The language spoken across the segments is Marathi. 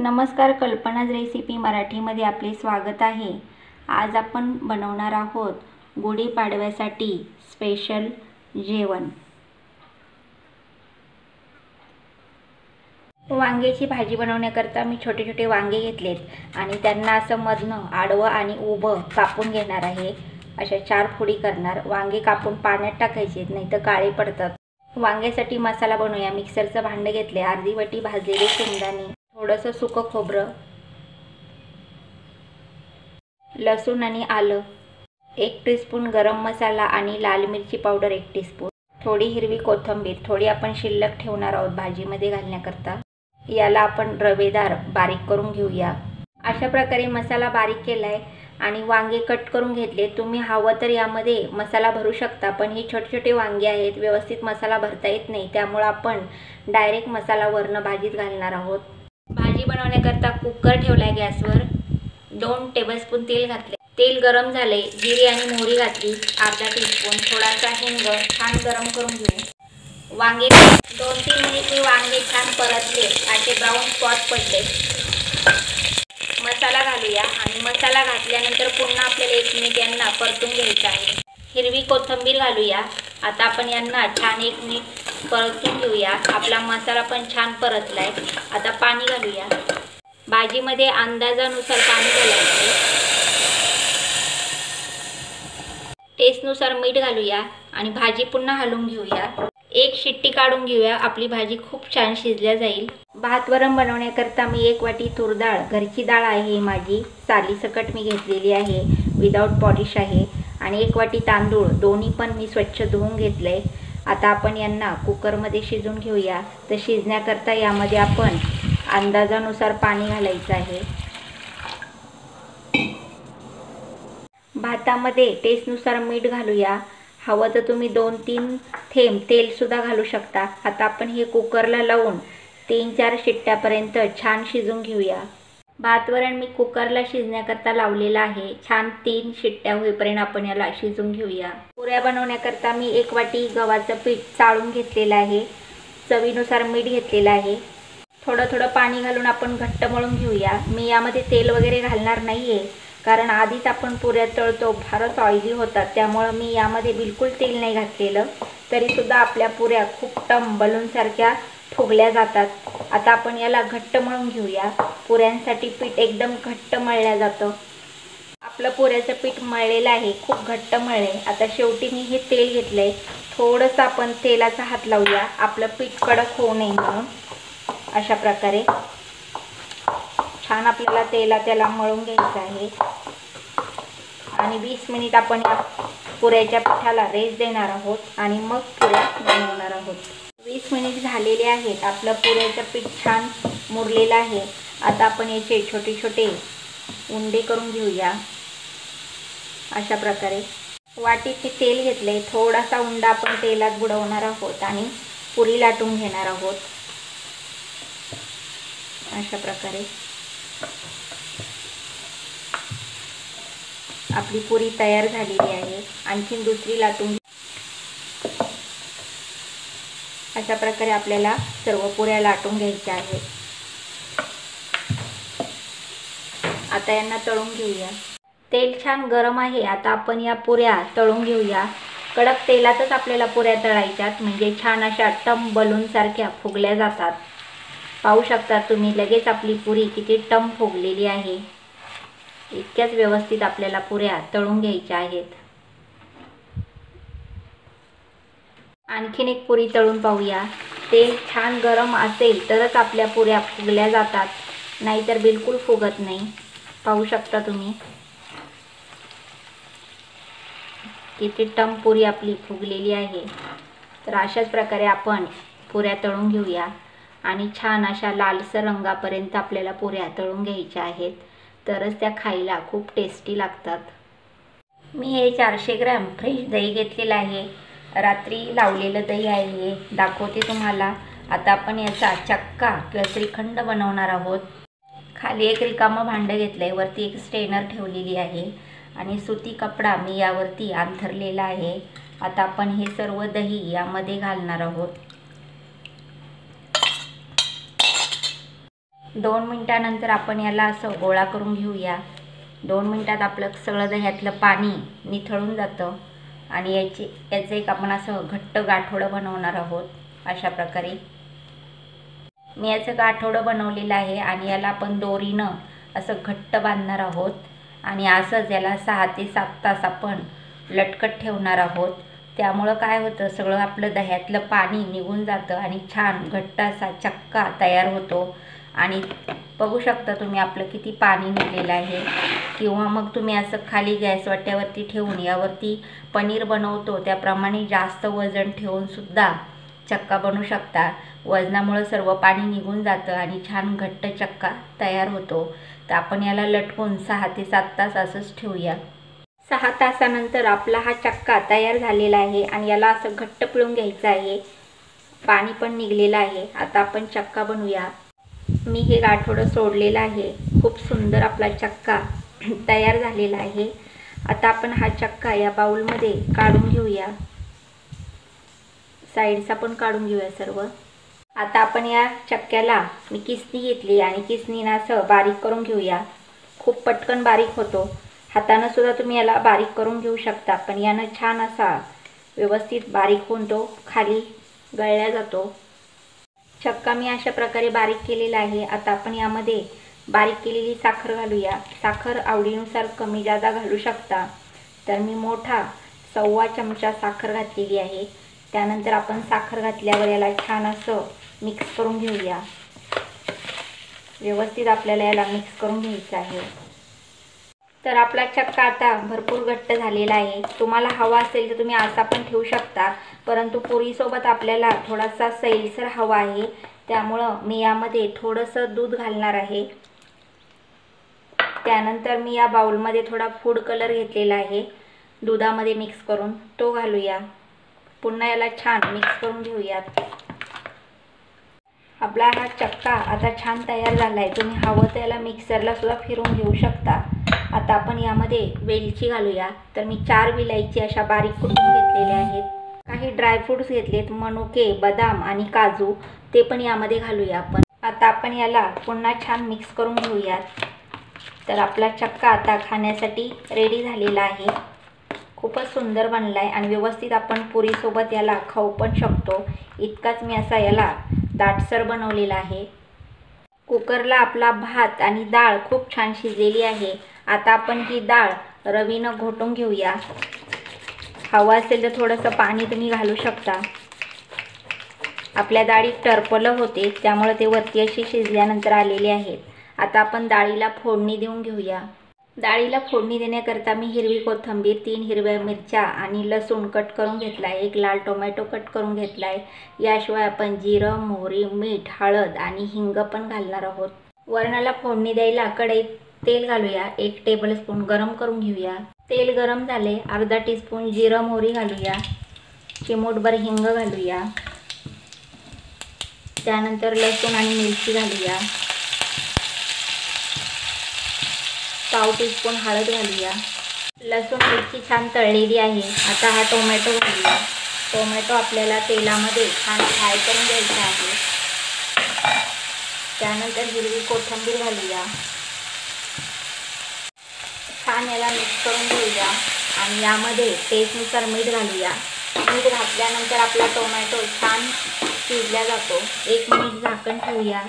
नमस्कार कल्पनाज रेसिपी मराठीमध्ये आपले स्वागत आहे. आज आपण बनवणार आहोत गुढीपाडव्यासाठी स्पेशल जेवण. वांग्याची भाजी बनवण्याकरता मी छोटे छोटे वांगे घेतलेत आणि त्यांना असं मधनं आडवं आणि उभं कापून घेणार आहे. अशा चार फोडी करणार. वांगे कापून पाण्यात टाकायचे नाही तर काळे पडतात. वांग्यासाठी मसाला बनवूया. मिक्सरचं भांडं घेतले अर्धी वाटी भाजलेले शेंगदाणे. थोडंसं सुकं खोबरं लसूण आणि आलं एक टीस्पून गरम मसाला आणि लाल मिरची पावडर एक टीस्पून थोडी हिरवी कोथिंबीर थोडी आपण शिल्लक ठेवणार आहोत भाजीमध्ये घालण्याकरता. याला आपण रवेदार बारीक करून घेऊया. अशा प्रकारे मसाला बारीक केला आहे आणि वांगे कट करून घेतले. तुम्ही हवं तर यामध्ये मसाला भरू शकता पण ही छोटे छोटे वांगे आहेत व्यवस्थित मसाला भरता येत नाही. त्यामुळं आपण डायरेक्ट मसाला वरनं भाजीत घालणार आहोत. बनवण्याकरता कुकर ठेवला आहे गॅसवर. दोन टेबलस्पून तेल घातले तेल गरम झाले जिरी आणि मोहरी घातली. अर्धा टीस्पून थोडासा हिंग. छान गरम करून घेऊ. वांगे दोन तीन मिनिट मी वांगे छान परतले. असे ब्राऊन स्पॉट पडले. मसाला घालूया. आणि मसाला घातल्यानंतर पुन्हा आपल्याला एक मिनिट यांना परतून घ्यायचं आहे. हिरवी कोथिंबीर घालूया. आता आपण यांना छान एक मिनिट परतून घेऊया. आपला मसाला पण छान परतला आहे आता पाणी घालूया. भाजीमध्ये अंदाजानुसार पाणी घालायचं टेस्टनुसार मीठ घालूया आणि भाजी पुन्हा हलवून घेऊया. एक शिट्टी काढून घेऊया. आपली भाजी खूप छान शिजल्या जाईल. भात वरण बनवण्याकरता मी एक वाटी तूर डाळ. घरची डाळ आहे माझी. सालीसकट मी घेतलेली आहे. विदाऊट पॉलिश आहे. आणि एक वाटी तांदूळ. दोन्ही पण मी स्वच्छ धुवून घेतले आता आपण यांना कुकरमध्ये शिजून घेऊया. तर शिजण्याकरता यामध्ये आपण अंदाजानुसार पाणी घालायचं आहे. भातामध्ये टेस्टनुसार मीठ घालूया. हवं तर तुम्ही दोन तीन थेंब तेलसुद्धा घालू शकता. आता आपण हे कुकरला लावून तीन चार शिट्ट्यापर्यंत छान शिजून घेऊया. भातवरण मी कुकरला शिजण्याकरता लावलेलं आहे. छान तीन शिट्ट्या होईपर्यंत आपण याला शिजून घेऊया. पुऱ्या बनवण्याकरता मी एक वाटी गव्हाचं पीठ चाळून घेतलेलं आहे. चवीनुसार मीठ घेतलेलं आहे. थोडं थोडं पाणी घालून आपण घट्ट मळून घेऊया. मी यामध्ये तेल वगैरे घालणार नाही आहे कारण आधीच आपण पुऱ्या तळतो फारच ऑइली होतात. त्यामुळं मी यामध्ये बिलकुल तेल नाही घातलेलं. तरीसुद्धा आपल्या पुऱ्या खूप टम बलूनसारख्या फुगल्या जातात. आता आपण याला घट्ट मळून घेऊया. पुऱ्यांसाठी पीठ एकदम घट्ट मळल्या जातं. आपलं पुऱ्याचं पीठ मळलेलं आहे खूप घट्ट मळले. आता शेवटी मी हे तेल घेतलं आहे थोडंसं आपण तेलाचा हात लावूया. आपलं पीठ कडक होऊ नये म्हणून. अशा प्रकारे. छान आपल्याला तेला त्याला मळून घ्यायचं आहे. आणि वीस मिनिट आपण या पुऱ्याच्या पिठाला रेस्ट देणार आहोत आणि मग पुऱ्या बनवणार आहोत. वीस मिनिट झालेले आहेत. आपलं पुऱ्याचं पीठ छान मुरलेलं आहे. आता आपण याचे छोटे छोटे उंडे करून घेऊया. अशा प्रकारे. वाटीचे तेल घेतले. थोडासा उंडा आपण तेलात बुडवणार आहोत आणि पुरी लाटून घेणार आहोत. अशा प्रकारे. आपली पुरी तयार झालेली आहे. आणखीन दुसरी लाटून अशा प्रकारे आपल्याला सर्व पुऱ्या लाटून घ्यायच्या आहेत. आता यांना तळून घेऊया. तेल छान गरम आहे. आता आपण या पुऱ्या तळून घेऊया. कडक तेलातच आपल्याला पुऱ्या तळायच्यात म्हणजे छान अशा टम बलूनसारख्या फुगल्या जातात. पाहू शकता तुम्ही लगेच आपली पुरी किती टम फुगलेली आहे. इतक्याच व्यवस्थित आपल्याला पुऱ्या तळून घ्यायच्या आहेत. आणखीन एक पुरी तळून पाहूया. तेल छान गरम असेल तरच आपल्या पुऱ्या फुगल्या जातात. नाहीतर बिलकुल फुगत नाही. पाहू शकता तुम्ही. किती टम पुरी आपली फुगलेली आहे. तर अशाच प्रकारे आपण पुऱ्या तळून घेऊया. आणि छान अशा लालसर रंगापर्यंत आपल्याला पुऱ्या तळून घ्यायच्या आहेत. तरच त्या खायला खूप टेस्टी लागतात. मी हे चारशे ग्रॅम फ्रेश दही घेतलेलं आहे. रात्री लावलेलं दही आहे. दाखवते तुम्हाला. आता आपण याचा चक्का किंवा श्रीखंड बनवणार आहोत. खाली एक रिकामं भांडं घेतलं आहे वरती एक स्टेनर ठेवलेली आहे. आणि सुती कपडा मी यावरती अंथरलेला आहे. आता आपण हे सर्व दही यामध्ये घालणार आहोत. दोन मिनटानंतर आपण याला असं गोळा करून घेऊया. दोन मिनटात आपलं सगळं दह्यातलं पाणी निथळून जातं आणि याची याचं एक आपण असं घट्ट गाठोडं बनवणार आहोत अशा प्रकारे. मी याचं गाठोडं बनवलेलं आहे आणि याला आपण दोरीनं असं घट्ट बांधणार आहोत. आणि असंच याला सहा ते सात तास आपण लटकत ठेवणार आहोत. त्यामुळं काय होतं सगळं आपलं दह्यातलं पाणी निघून जातं आणि छान घट्ट असा चक्का तयार होतो. आणि बघू शकता तुम्ही आपलं किती पाणी निघलेलं आहे. किंवा मग तुम्ही असं खाली गॅस वाट्यावरती ठेवून यावरती पनीर बनवतो त्याप्रमाणे जास्त वजन ठेवूनसुद्धा चक्का बनवू शकता. वजनामुळं सर्व पाणी निघून जातं आणि छान घट्ट चक्का तयार होतो. तर आपण याला लटकून सहा ते सात तास असंच ठेवूया. सहा तासानंतर आपला हा चक्का तयार झालेला आहे आणि याला असं घट्ट पिळून घ्यायचं आहे. पाणी पण निघलेलं आहे. आता आपण चक्का बनवूया. मी हे गाठोडं सोडलेलं आहे. खूप सुंदर आपला चक्का तयार झालेला आहे. आता आपण हा चक्का या बाऊलमध्ये काढून घेऊया. साईडचा पण काढून घेऊया सर्व. आता आपण या चक्क्याला मी किसनी घेतली आणि किसनीनं असं बारीक करून घेऊया. खूप पटकन बारीक होतो. हातानं सुद्धा तुम्ही याला बारीक करून घेऊ शकता पण यानं छान असा व्यवस्थित बारीक होऊन तो खाली गळला जातो. चक्का मी अशा प्रकारे बारीक केलेला आहे. आता आपण यामध्ये बारीक केलेली साखर घालूया. साखर आवडीनुसार कमी जादा घालू शकता. तर मी मोठा सव्वा चमचा साखर घातलेली आहे. त्यानंतर आपण साखर घातल्यावर याला छान असं मिक्स करून घेऊया. व्यवस्थित आपल्याला याला मिक्स करून घ्यायचं आहे. तर आपला चक्का आता भरपूर घट्ट झालेला आहे. तुम्हाला हवा असेल तर तुम्ही असा पण ठेवू शकता. परंतु पुरीसोबत आपल्याला थोडासा सैलसर हवा आहे. त्यामुळं मी यामध्ये थोडंसं दूध घालणार आहे. त्यानंतर मी या बाउलमध्ये थोडा फूड कलर घेतलेला आहे. दुधामध्ये मिक्स करून तो घालूया. पुन्हा याला छान मिक्स करून घेऊयात. आपला हा चक्का आता छान तयार झाला आहे तुम्ही हवं तर याला मिक्सरला सुद्धा फिरून घेऊ शकता. आता आपण यामध्ये वेलची घालूया. तर मी चार विलायची अशा बारीक कुटून घेतलेल्या आहेत. काही ड्रायफ्रूट्स घेतलेत. मनुके बदाम आणि काजू. ते पण यामध्ये घालूया आपण. आता आपण याला पुन्हा छान मिक्स करून घेऊयात. तर आपला चक्का आता खाण्यासाठी रेडी झालेला आहे. खूपच सुंदर बनला आहे आणि व्यवस्थित आपण पुरीसोबत याला खाऊ पण शकतो. इतकाच मी असा याला दाटसर बनवलेला आहे. कुकरला आपला भात आणि डाळ खूप छान शिजलेली आहे. आता आपण ही डाळ रवीनं घोटून घेऊया. हवं असेल तर थोडंसं पाणी तुम्ही घालू शकता. आपल्या डाळी टरपलं होते त्यामुळे ते वरती अशी शिजल्यानंतर आलेले आहेत. आता आपण डाळीला फोडणी देऊन घेऊया. डाळीला फोडणी देण्याकरता मी हिरवी कोथिंबीर तीन हिरव्या मिरच्या आणि लसूण कट करून घेतला आहे एक लाल टोमॅटो कट करून घेतला आहे याशिवाय आपण जिरं मोहरी मीठ हळद आणि हिंग पण घालणार आहोत. वरणाला फोडणी द्यायला कढईत तेल घालूया. एक टेबलस्पून गरम करून घेऊया. तेल गरम झाले अर्धा टीस्पून जिरं मोहरी घालूया. चिमूटभर हिंग घालूया. त्यानंतर लसूण आणि मिरची घालूया. पाव टीस्पून हळद घालूया. लसूण मिरची छान तळलेली आहे. आता हा टोमॅटो घालूया. टोमॅटो आपल्याला तेलामध्ये छान फ्राय करून घ्यायचा आहे. त्यानंतर हिरवी कोथिंबीर घालूया. छान याला मिक्स करून घेऊया. आणि यामध्ये टेस्टनुसार मीठ घालूया. मीठ घातल्यानंतर आपला टोमॅटो छान चिरला जातो. एक मिनिट झाकण ठेवूया.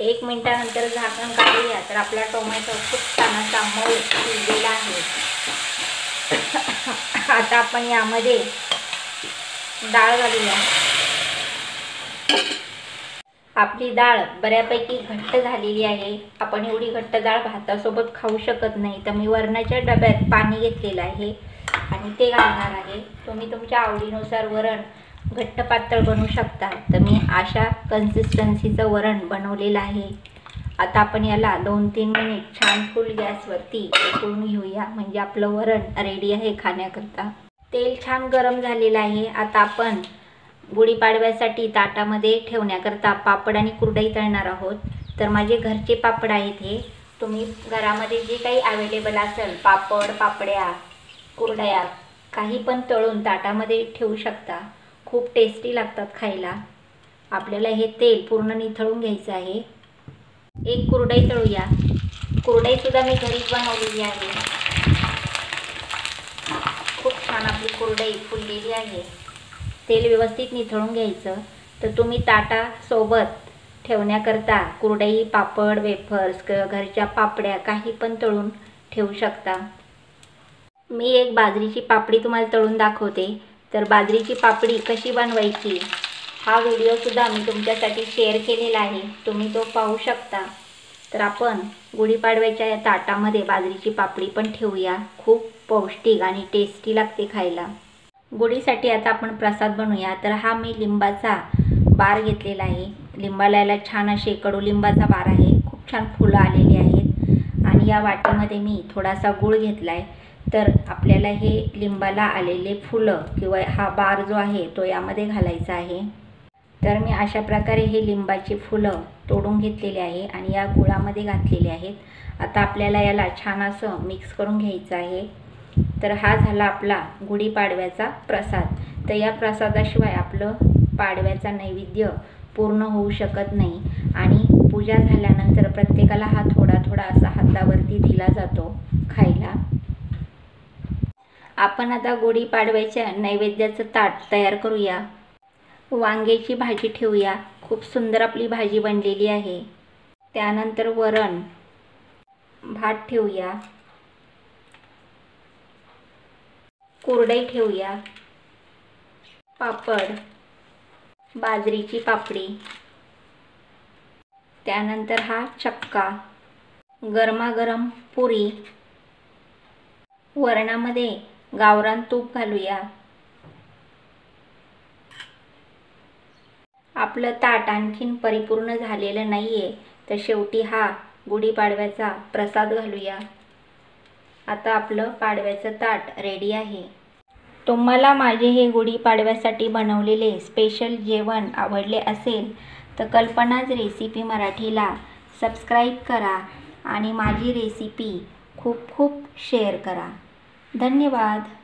एक मिनटानंतर झाकण काढूया. तर आपला टोमॅटो खूप छान असा मऊ शिजलेला आहे. आता आपण यामध्ये डाळ घालूया. आपली डाळ बऱ्यापैकी घट्ट झालेली आहे. आपण एवढी घट्ट डाळ भातासोबत खाऊ शकत नाही. तर मी वरणाच्या डब्यात पाणी घेतलेलं आहे आणि ते घालणार आहे. तुम्ही तुमच्या आवडीनुसार वरण घट्ट पातळ बनवू शकता. तर मी अशा कन्सिस्टन्सीचं वरण बनवलेलं आहे. आता आपण याला दोन तीन मिनिट छान फुल गॅसवरती उकळून घेऊया. म्हणजे आपलं वरण रेडी आहे खाण्याकरता. तेल छान गरम झालेलं आहे. आता आपण गुढीपाडव्यासाठी ताटामध्ये ठेवण्याकरता पापड आणि कुरडई तळणार आहोत. तर माझे घरचे पापड आहेत हे. तुम्ही घरामध्ये जे काही अवेलेबल असेल पापड पापड्या कुरडया काही पण तळून ताटामध्ये ठेवू शकता. खूप टेस्टी लागतात खायला. आपल्याला हे तेल पूर्ण निथळून घ्यायचं आहे. एक कुरडई तळूया. कुरडईसुद्धा मी घरीच बनवलेली आहे. खूप छान आपली कुरडई फुललेली आहे. तेल व्यवस्थित निथळून घ्यायचं. तर तुम्ही ताटासोबत ठेवण्याकरता कुरडई पापड वेफर्स क घरच्या पापड्या काही पण तळून ठेवू शकता. मी एक बाजरीची पापडी तुम्हाला तळून दाखवते. तर बाजरीची पापडी कशी बनवायची? हा व्हिडिओसुद्धा मी तुमच्यासाठी शेअर केलेला आहे. तुम्ही तो पाहू शकता. तर आपण गुढीपाडव्याच्या या ताटामध्ये बाजरीची पापडी पण ठेवूया. खूप पौष्टिक आणि टेस्टी लागते खायला. गुढीसाठी आता आपण प्रसाद बनवूया. तर हा मी लिंबाचा बार घेतलेला आहे. लिंबाला याला छान असे कडुलिंबाचा बार आहे. खूप छान फुलं आलेली आहेत. आणि या वाटीमध्ये मी थोडासा गूळ घेतला आहे तर आपल्याला हे लिंबाला आलेले फुलं किंवा हा बार जो आहे तो यामध्ये घालायचा आहे. तर मी अशा प्रकारे हे लिंबाची फुलं तोडून घेतलेले आहे आणि या गुळामध्ये घातलेले आहेत. आता आपल्याला याला छान असं मिक्स करून घ्यायचं आहे. तर हा झाला आपला गुढीपाडव्याचा प्रसाद. तर या प्रसादाशिवाय आपलं पाडव्याचा नैवेद्य पूर्ण होऊ शकत नाही आणि पूजा झाल्यानंतर प्रत्येकाला हा थोडा थोडा असा हातावरती दिला जातो खायला. आपण आता गुढीपाडव्याच्या नैवेद्याचं ताट तयार करूया. वांग्याची भाजी ठेवूया. खूप सुंदर आपली भाजी बनलेली आहे. त्यानंतर वरण. भात ठेवूया. कुरडई ठेवूया. पापड. बाजरीची पापडी. त्यानंतर हा चक्का. गरमागरम पुरी. वरणामध्ये गावरान तूप घालूया. आपलं ताट आणखीन परिपूर्ण झालेलं नाही आहे तर शेवटी हा गुढीपाडव्याचा प्रसाद घालूया. आता आपलं पाडव्याचं ताट रेडी आहे. तुम्हाला माझे हे गुढीपाडव्यासाठी बनवलेले स्पेशल जेवण आवडले असेल तर कल्पनाज रेसिपी मराठीला सबस्क्राईब करा आणि माझी रेसिपी खूप खूप शेअर करा. धन्यवाद.